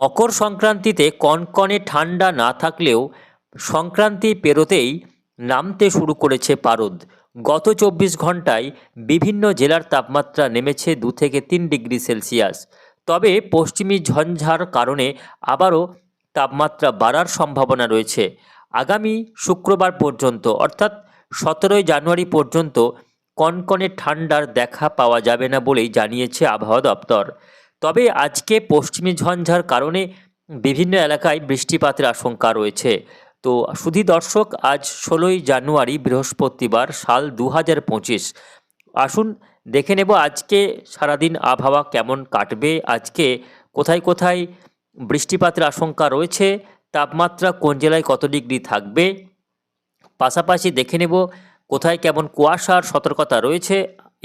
মকর সংক্রান্তিতে কনকনে ঠান্ডা না থাকলেও সংক্রান্তি পেরোতেই নামতে শুরু করেছে পারদ। গত চব্বিশ ঘন্টায় বিভিন্ন জেলার তাপমাত্রা নেমেছে দু থেকে তিন ডিগ্রি সেলসিয়াস। তবে পশ্চিমী ঝঞ্ঝার কারণে আবারও তাপমাত্রা বাড়ার সম্ভাবনা রয়েছে। আগামী শুক্রবার পর্যন্ত, অর্থাৎ সতেরোই জানুয়ারি পর্যন্ত কনকনে ঠান্ডার দেখা পাওয়া যাবে না বলেই জানিয়েছে আবহাওয়া দপ্তর। তবে আজকে পশ্চিমী ঝঞ্ঝার কারণে বিভিন্ন এলাকায় বৃষ্টিপাতের আশঙ্কা রয়েছে। তো সুধী দর্শক, আজ ষোলোই জানুয়ারি, বৃহস্পতিবার, সাল দু হাজার পঁচিশ। আসুন দেখে নেব আজকে সারাদিন আবহাওয়া কেমন কাটবে, আজকে কোথায় কোথায় বৃষ্টিপাতের আশঙ্কা রয়েছে, তাপমাত্রা কোন জেলায় কত ডিগ্রি থাকবে? পাশাপাশি দেখে নেব কোথায় কেমন কুয়াশার সতর্কতা রয়েছে,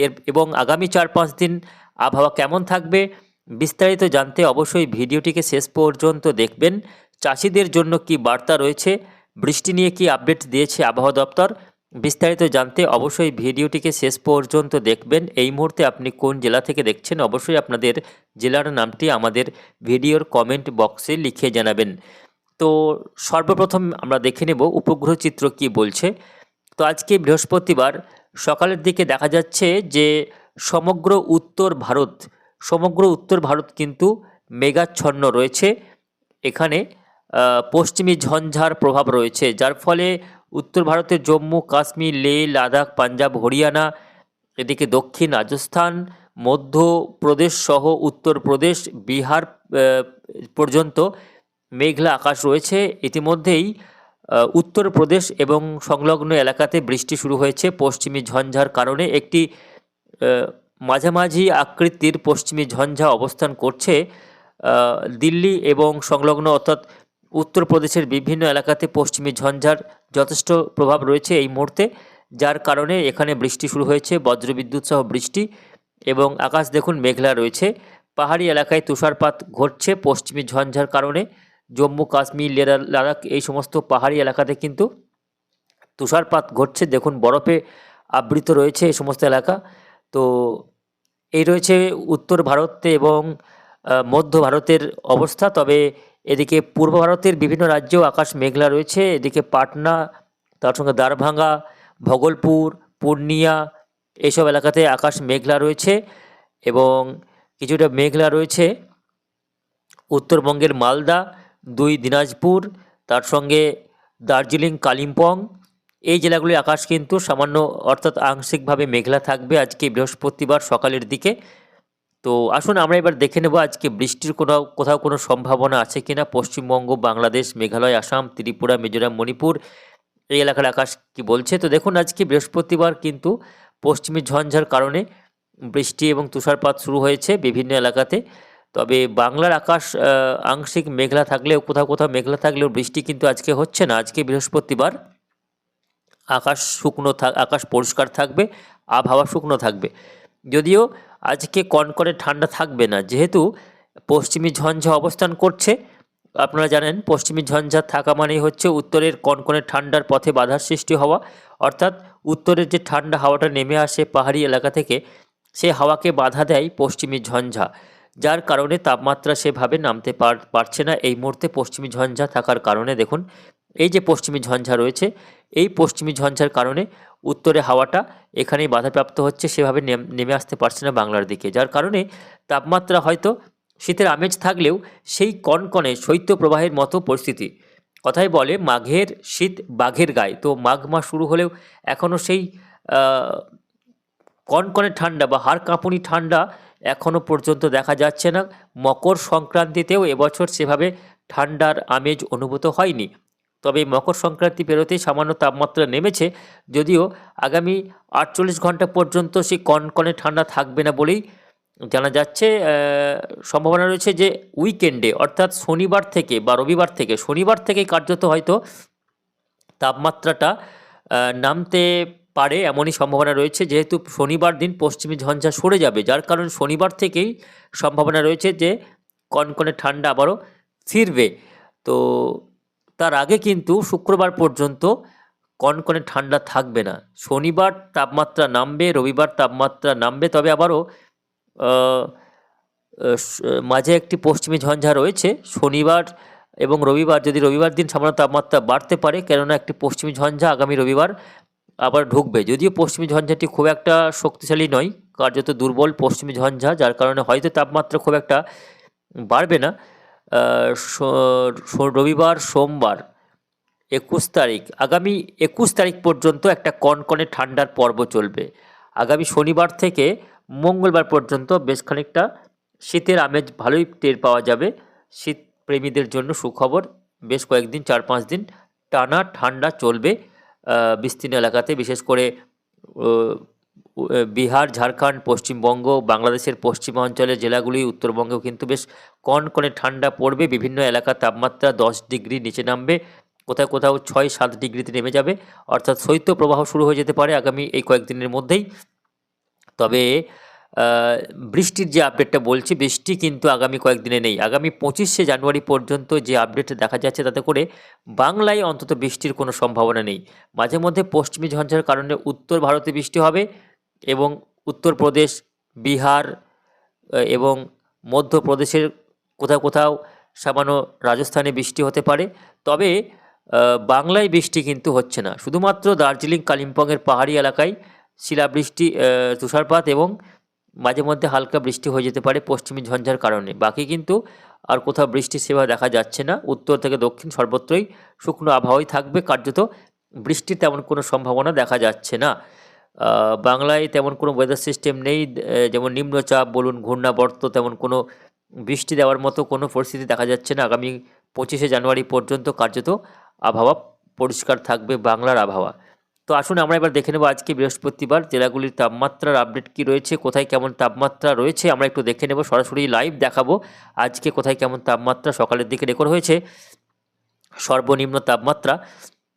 এর এবং আগামী চার পাঁচ দিন আবহাওয়া কেমন থাকবে বিস্তারিত জানতে অবশ্যই ভিডিওটিকে শেষ পর্যন্ত দেখবেন। চাষিদের জন্য কি বার্তা রয়েছে? বৃষ্টি নিয়ে কি আপডেট দিয়েছে আবহাওয়া দপ্তর? বিস্তারিত জানতে অবশ্যই ভিডিওটিকে শেষ পর্যন্ত দেখবেন। এই মুহূর্তে আপনি কোন জেলা থেকে দেখছেন অবশ্যই আপনাদের জেলার নামটি আমাদের ভিডিওর কমেন্ট বক্সে লিখে জানাবেন। তো সর্বপ্রথম আমরা দেখে নেব উপগ্রহ চিত্র কি বলছে। তো আজকে বৃহস্পতিবার সকালের দিকে দেখা যাচ্ছে যে সমগ্র উত্তর ভারত সমগ্র উত্তর ভারত কিন্তু মেঘাচ্ছন্ন রয়েছে। এখানে পশ্চিমী ঝঞ্ঝার প্রভাব রয়েছে, যার ফলে উত্তর ভারতের জম্মু, কাশ্মীর লে লাদাখ, পাঞ্জাব, হরিয়ানা, এদিকে দক্ষিণ রাজস্থান, মধ্যপ্রদেশ সহ উত্তরপ্রদেশ, বিহার পর্যন্ত মেঘলা আকাশ রয়েছে। ইতিমধ্যেই উত্তরপ্রদেশ এবং সংলগ্ন এলাকাতে বৃষ্টি শুরু হয়েছে পশ্চিমী ঝঞ্ঝার কারণে। একটি মাঝামাঝি আকৃতির পশ্চিমী ঝঞ্ঝা অবস্থান করছে দিল্লি এবং সংলগ্ন অর্থাৎ উত্তরপ্রদেশের বিভিন্ন এলাকাতে পশ্চিমী ঝঞ্ঝার যথেষ্ট প্রভাব রয়েছে এই মুহূর্তে, যার কারণে এখানে বৃষ্টি শুরু হয়েছে, বজ্রবিদ্যুৎ সহ বৃষ্টি এবং আকাশ দেখুন মেঘলা রয়েছে। পাহাড়ি এলাকায় তুষারপাত ঘটছে পশ্চিমী ঝঞ্ঝার কারণে। জম্মু, কাশ্মীর লাদাখ এই সমস্ত পাহাড়ি এলাকাতে কিন্তু তুষারপাত ঘটছে। দেখুন, বরফে আবৃত রয়েছে এই সমস্ত এলাকা। তো এই রয়েছে উত্তর ভারতে এবং মধ্য ভারতের অবস্থা। তবে এদিকে পূর্ব ভারতের বিভিন্ন রাজ্যেও আকাশ মেঘলা রয়েছে। এদিকে পাটনা, তার সঙ্গে দারভাঙ্গা, ভগলপুর, পূর্ণিয়া এইসব এলাকাতে আকাশ মেঘলা রয়েছে এবং কিছুটা মেঘলা রয়েছে। উত্তরবঙ্গের মালদা, দুই দিনাজপুর, তার সঙ্গে দার্জিলিং, কালিম্পং এই জেলাগুলির আকাশ কিন্তু সামান্য অর্থাৎ আংশিকভাবে মেঘলা থাকবে আজকে বৃহস্পতিবার সকালের দিকে। তো আসুন আমরা এবার দেখে নেব আজকে বৃষ্টির কোনো, কোথাও কোনো সম্ভাবনা আছে কিনা। পশ্চিমবঙ্গ, বাংলাদেশ, মেঘালয়, আসাম, ত্রিপুরা, মিজোরাম, মণিপুর, এই এলাকার আকাশ কি বলছে? তো দেখুন, আজকে বৃহস্পতিবার কিন্তু পশ্চিমী ঝঞ্ঝার কারণে বৃষ্টি এবং তুষারপাত শুরু হয়েছে বিভিন্ন এলাকাতে। তবে বাংলার আকাশ আংশিক মেঘলা থাকলেও, কোথাও কোথাও মেঘলা থাকলেও বৃষ্টি কিন্তু আজকে হচ্ছে না। আজকে বৃহস্পতিবার আকাশ শুকনো থাক আকাশ পরিষ্কার থাকবে, আবহাওয়া শুকনো থাকবে। যদিও আজকে কনকনে ঠান্ডা থাকবে না, যেহেতু পশ্চিমী ঝঞ্ঝা অবস্থান করছে। আপনারা জানেন, পশ্চিমী ঝঞ্ঝা থাকা মানেই হচ্ছে উত্তরের কনকনে ঠান্ডার পথে বাধার সৃষ্টি হওয়া। অর্থাৎ উত্তরের যে ঠান্ডা হাওয়াটা নেমে আসে পাহাড়ি এলাকা থেকে, সে হাওয়াকে বাধা দেয় পশ্চিমী ঝঞ্ঝা, যার কারণে তাপমাত্রা সেভাবে নামতে পার- পারছে না। এই মুহূর্তে পশ্চিমী ঝঞ্ঝা থাকার কারণে দেখুন এই যে পশ্চিমী ঝঞ্ঝা রয়েছে, এই পশ্চিমী ঝঞ্ঝার কারণে উত্তরে হাওয়াটা এখানেই বাধাপ্রাপ্ত হচ্ছে, সেভাবে নেমে আসতে পারছে না বাংলার দিকে। যার কারণে তাপমাত্রা হয়তো শীতের আমেজ থাকলেও সেই কনকনে শৈত্যপ্রবাহের মতো পরিস্থিতি। কথাই বলে, মাঘের শীত বাঘের গায়ে। তো মাঘ মাস শুরু হলেও এখনও সেই কনকনে ঠান্ডা বা হাড় কাঁপুনি ঠান্ডা এখনও পর্যন্ত দেখা যাচ্ছে না। মকর সংক্রান্তিতেও এবছর সেভাবে ঠান্ডার আমেজ অনুভূত হয়নি। তবে মকর সংক্রান্তি পেরোতেই সামান্য তাপমাত্রা নেমেছে যদিও আগামী আটচল্লিশ ঘণ্টা পর্যন্ত সেই কনকনে ঠান্ডা থাকবে না বলেই জানা যাচ্ছে সম্ভাবনা রয়েছে যে উইকেন্ডে অর্থাৎ শনিবার থেকে বা রবিবার থেকে, শনিবার থেকেই কার্যত হয়তো তাপমাত্রাটা নামতে পারে এমনই সম্ভাবনা রয়েছে। যেহেতু শনিবার দিন পশ্চিমী ঝঞ্ঝা সরে যাবে, যার কারণে শনিবার থেকেই সম্ভাবনা রয়েছে যে কনকনে ঠান্ডা আবারও ফিরবে। তো তার আগে কিন্তু শুক্রবার পর্যন্ত কনকনে ঠান্ডা থাকবে না। শনিবার তাপমাত্রা নামবে, রবিবার তাপমাত্রা নামবে, তবে আবারও মাঝে একটি পশ্চিমী ঝঞ্ঝা রয়েছে। শনিবার এবং রবিবার, যদি রবিবার দিন সামান্য তাপমাত্রা বাড়তে পারে, কেননা একটি পশ্চিমী ঝঞ্ঝা আগামী রবিবার আবার ঢুকবে। যদিও পশ্চিমী ঝঞ্ঝাটি খুব একটা শক্তিশালী নয়, কার্যত দুর্বল পশ্চিমী ঝঞ্ঝা, যার কারণে হয়তো তাপমাত্রা খুব একটা বাড়বে না। রবিবার সোমবার একুশ তারিখ। আগামী একুশ তারিখ পর্যন্ত একটা কনকনে ঠান্ডার পর্ব চলবে। আগামী শনিবার থেকে মঙ্গলবার পর্যন্ত বেশ খানিকটা শীতের আমেজ ভালোই টের পাওয়া যাবে। শীত প্রেমীদের জন্য সুখবর, বেশ কয়েকদিন, চার পাঁচ দিন টানা ঠান্ডা চলবে বিস্তীর্ণ এলাকাতে। বিশেষ করে বিহার, ঝাড়খণ্ড, পশ্চিমবঙ্গ, বাংলাদেশের পশ্চিমাঞ্চলের জেলাগুলি, উত্তরবঙ্গেও কিন্তু বেশ কনকনে ঠান্ডা পড়বে। বিভিন্ন এলাকার তাপমাত্রা দশ ডিগ্রি নিচে নামবে। কোথাও কোথাও ছয় সাত ডিগ্রিতে নেমে যাবে। অর্থাৎ শৈত্য প্রবাহ শুরু হয়ে যেতে পারে আগামী এই কয়েকদিনের মধ্যেই। তবে বৃষ্টির যে আপডেটটা বলছি, বৃষ্টি কিন্তু আগামী কয়েকদিনে নেই। আগামী পঁচিশে জানুয়ারি পর্যন্ত যে আপডেট দেখা যাচ্ছে, তাতে করে বাংলায় অন্তত বৃষ্টির কোনো সম্ভাবনা নেই। মাঝে মধ্যে পশ্চিমী ঝঞ্ঝার কারণে উত্তর ভারতে বৃষ্টি হবে এবং উত্তরপ্রদেশ, বিহার এবং মধ্যপ্রদেশের কোথাও কোথাও সামান্য রাজস্থানে বৃষ্টি হতে পারে। তবে বাংলায় বৃষ্টি কিন্তু হচ্ছে না। শুধুমাত্র দার্জিলিং, কালিম্পংয়ের পাহাড়ি এলাকায় শিলাবৃষ্টি তুষারপাত এবং মাঝে মধ্যে হালকা বৃষ্টি হয়ে যেতে পারে পশ্চিমী ঝঞ্ঝার কারণে। বাকি কিন্তু আর কোথাও বৃষ্টির সেবা দেখা যাচ্ছে না। উত্তর থেকে দক্ষিণ সর্বত্রই শুকনো আবহাওয়াই থাকবে। কার্যত বৃষ্টির তেমন কোনো সম্ভাবনা দেখা যাচ্ছে না। বাংলায় তেমন কোনো ওয়েদার সিস্টেম নেই। যেমন নিম্নচাপ বলুন, ঘূর্ণাবর্ত তেমন কোনো বৃষ্টি দেওয়ার মতো কোনো পরিস্থিতি দেখা যাচ্ছে না। আগামী পঁচিশে জানুয়ারি পর্যন্ত কার্যত আবহাওয়া পরিষ্কার থাকবে বাংলার আবহাওয়া। তো আসুন আমরা এবার দেখে নেব আজকে বৃহস্পতিবার জেলাগুলির তাপমাত্রার আপডেট কি রয়েছে, কোথায় কেমন তাপমাত্রা রয়েছে, আমরা একটু দেখে নেব, সরাসরি লাইভ দেখাবো আজকে কোথায় কেমন তাপমাত্রা, সকালের দিকে রেকর্ড হয়েছে, সর্বনিম্ন তাপমাত্রা।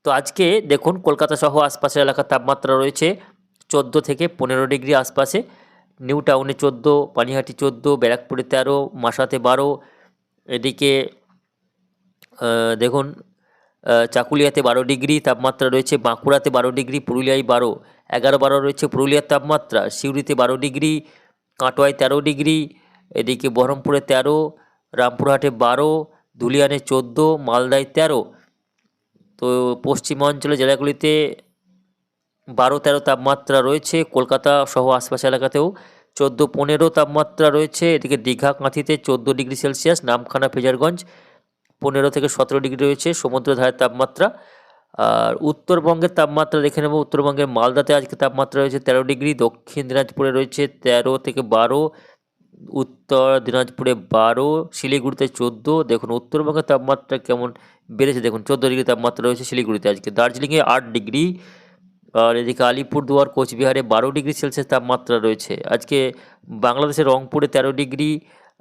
তো আজকে দেখুন কলকাতা সহ আশপাশের এলাকার তাপমাত্রা রয়েছে চোদ্দ থেকে পনেরো ডিগ্রি আশপাশে, নিউ টাউনে চোদ্দ, পানিহাটি চোদ্দ, ব্যারাকপুরে তেরো, মাসাতে বারো, এদিকে দেখুন চাকুলিয়াতে বারো ডিগ্রি তাপমাত্রা রয়েছে, বাঁকুড়াতে বারো ডিগ্রি, পুরুলিয়ায় বারো, এগারো বারো রয়েছে পুরুলিয়ার তাপমাত্রা, সিউড়িতে বারো ডিগ্রি, কাটোয়ায় তেরো ডিগ্রি, এদিকে বহরমপুরে তেরো, রামপুরহাটে বারো ধুলিয়ানে চোদ্দ, মালদায় তেরো। তো পশ্চিমাঞ্চলের জেলাগুলিতে বারো তেরো তাপমাত্রা রয়েছে, কলকাতা সহ আশপাশ এলাকাতেও চোদ্দ পনেরো তাপমাত্রা রয়েছে, এদিকে দীঘা কাঁথিতে চোদ্দ ডিগ্রি সেলসিয়াস, নামখানা, ফেজারগঞ্জ পনেরো থেকে সতেরো ডিগ্রি রয়েছে সমুদ্রধারের তাপমাত্রা। আর উত্তরবঙ্গের তাপমাত্রা দেখে নেব। উত্তরবঙ্গের মালদাতে আজকে তাপমাত্রা রয়েছে তেরো ডিগ্রি, দক্ষিণ দিনাজপুরে রয়েছে তেরো থেকে বারো, উত্তর দিনাজপুরে বারো, শিলিগুড়িতে চোদ্দ। দেখুন, উত্তরবঙ্গের তাপমাত্রা কেমন বেড়েছে? দেখুন, চোদ্দ ডিগ্রি তাপমাত্রা রয়েছে শিলিগুড়িতে আজকে। দার্জিলিংয়ে আট ডিগ্রি, আর এদিকে আলিপুরদুয়ার, কোচবিহারে বারো ডিগ্রি সেলসিয়াস তাপমাত্রা রয়েছে। আজকে বাংলাদেশের রংপুরে তেরো ডিগ্রি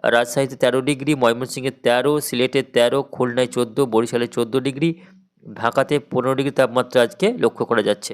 রাজশাহীতে তেরো ডিগ্রি, ময়মনসিংহে তেরো, সিলেটে তেরো, খুলনায় চোদ্দ, বরিশালে চোদ্দ ডিগ্রি, ঢাকাতে পনেরো ডিগ্রি তাপমাত্রা আজকে লক্ষ্য করা যাচ্ছে।